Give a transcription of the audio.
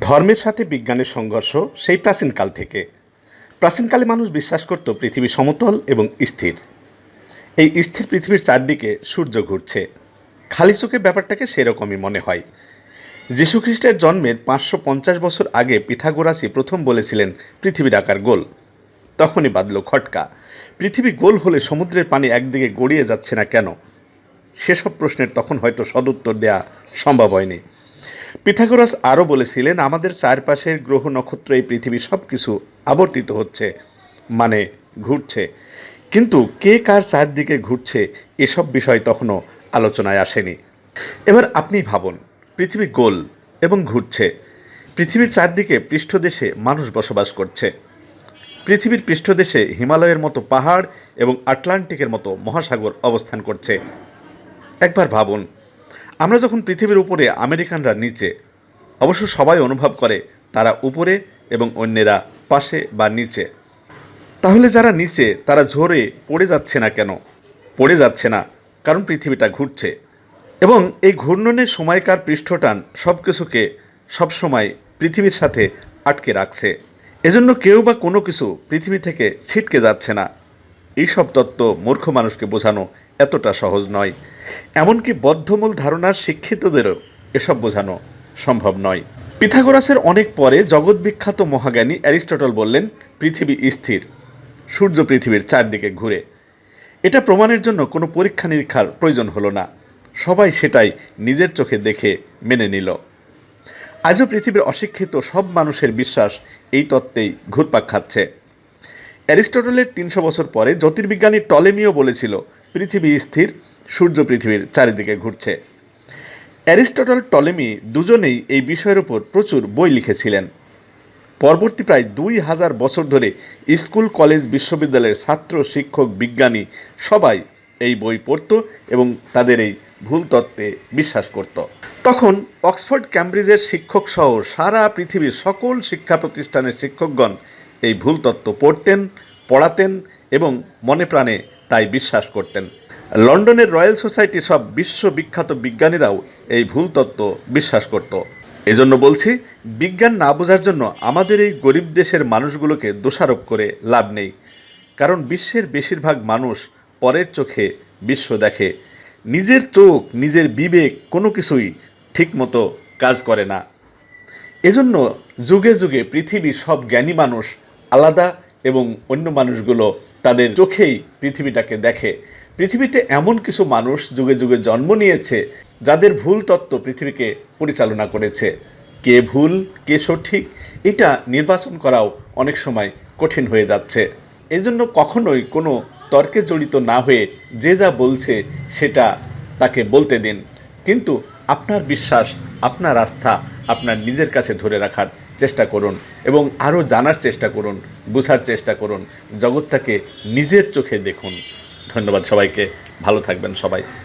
ধর্মের সাথে বিজ্ঞানের সংঘর্ষ সেই প্রাচীনকাল থেকে। প্রাচীনকালে মানুষ বিশ্বাস করত পৃথিবী সমতল এবং স্থির। এই স্থির পৃথিবীর চারদিকে সূর্য ঘুরছে। খালি চোখে ব্যাপারটাকে সেরকমই মনে হয়। যীশুখ্রিস্টের জন্মের পাঁচশো পঞ্চাশ বছর আগে পিথাগোরাসি প্রথম বলেছিলেন, পৃথিবীর আকার গোল। তখনই বাঁধল খটকা, পৃথিবী গোল হলে সমুদ্রের পানি একদিকে গড়িয়ে যাচ্ছে না কেন? সেসব প্রশ্নের তখন হয়তো সদুত্তর দেয়া সম্ভব হয়নি। পিথাগোরাস আরও বলেছিলেন, আমাদের চারপাশের গ্রহ নক্ষত্র এই পৃথিবী সব কিছু আবর্তিত হচ্ছে মানে ঘুরছে। কিন্তু কে কার চারদিকে ঘুরছে, এসব বিষয় তখনও আলোচনায় আসেনি। এবার আপনি ভাবুন, পৃথিবী গোল এবং ঘুরছে। পৃথিবীর চারদিকে পৃষ্ঠদেশে মানুষ বসবাস করছে। পৃথিবীর পৃষ্ঠদেশে হিমালয়ের মতো পাহাড় এবং আটলান্টিকের মতো মহাসাগর অবস্থান করছে। একবার ভাবুন আমরা যখন পৃথিবীর উপরে আমেরিকানরা নিচে, অবশ্য সবাই অনুভব করে তারা উপরে এবং অন্যেরা পাশে বা নিচে। তাহলে যারা নিচে, তারা ঝরে পড়ে যাচ্ছে না কেন? পড়ে যাচ্ছে না, কারণ পৃথিবীটা ঘুরছে। এবং এই ঘূর্ণনের সময়কার পৃষ্ঠটান সব কিছুকে সবসময় পৃথিবীর সাথে আটকে রাখছে। এজন্য কেউ বা কোনো কিছু পৃথিবী থেকে ছিটকে যাচ্ছে না। এইসব তত্ত্ব মূর্খ মানুষকে বোঝানো এতটা সহজ নয়। এমনকি বদ্ধমূল ধারণার শিক্ষিতদেরও এসব বোঝানো সম্ভব নয়। পিথাগোরাসের অনেক পরে জগৎবিখ্যাত মহাজ্ঞানী অ্যারিস্টটল বললেন, পৃথিবী স্থির, সূর্য পৃথিবীর চারদিকে ঘুরে। এটা প্রমাণের জন্য কোনো পরীক্ষা নিরীক্ষার প্রয়োজন হলো না। সবাই সেটাই নিজের চোখে দেখে মেনে নিল। আজও পৃথিবীর অশিক্ষিত সব মানুষের বিশ্বাস এই তত্ত্বেই ঘুরপাক খাচ্ছে। অ্যারিস্টটলের তিনশো বছর পরে জ্যোতির্বিজ্ঞানী টলেমিও বলেছিল, পৃথিবী স্থির, সূর্য পৃথিবীর চারিদিকে ঘুরছে। অ্যারিস্টটল টলেমি দুজনেই এই বিষয়ের উপর প্রচুর বই লিখেছিলেন। পরবর্তী প্রায় দুই হাজার বছর ধরে স্কুল, কলেজ, বিশ্ববিদ্যালয়ের ছাত্র, শিক্ষক, বিজ্ঞানী সবাই এই বই পড়ত এবং তাদের এই ভুল তত্ত্বে বিশ্বাস করত। তখন অক্সফোর্ড, ক্যামব্রিজের শিক্ষক সহ সারা পৃথিবীর সকল শিক্ষা প্রতিষ্ঠানের শিক্ষকগণ এই ভুল তত্ত্ব পড়তেন, পড়াতেন এবং মনে প্রাণে তাই বিশ্বাস করতেন। লন্ডনের রয়্যাল সোসাইটির সব বিশ্ববিখ্যাত বিজ্ঞানীরাও এই ভুল তত্ত্ব বিশ্বাস করত। এজন্য বলছি, বিজ্ঞান না বোঝার জন্য আমাদের এই গরিব দেশের মানুষগুলোকে দোষারোপ করে লাভ নেই। কারণ বিশ্বের বেশিরভাগ মানুষ পরের চোখে বিশ্ব দেখে। নিজের চোখ, নিজের বিবেক কোনো কিছুই ঠিকমতো কাজ করে না। এজন্য যুগে যুগে পৃথিবীর সব জ্ঞানী মানুষ আলাদা এবং অন্য মানুষগুলো তাদের চোখেই পৃথিবীটাকে দেখে। পৃথিবীতে এমন কিছু মানুষ যুগে যুগে জন্ম নিয়েছে, যাদের ভুল তত্ত্ব পৃথিবীকে পরিচালনা করেছে। কে ভুল, কে সঠিক, এটা নির্বাচন করাও অনেক সময় কঠিন হয়ে যাচ্ছে। এজন্য কখনোই কোনো তর্কে জড়িত না হয়ে যে যা বলছে সেটা তাকে বলতে দিন। কিন্তু আপনার বিশ্বাস, আপনার আস্থা, আপনার নিজের কাছে ধরে রাখার চেষ্টা করুন এবং আরও জানার চেষ্টা করুন, বুঝার চেষ্টা করুন, জগৎটাকে নিজের চোখে দেখুন। ধন্যবাদ সবাইকে, ভালো থাকবেন সবাই।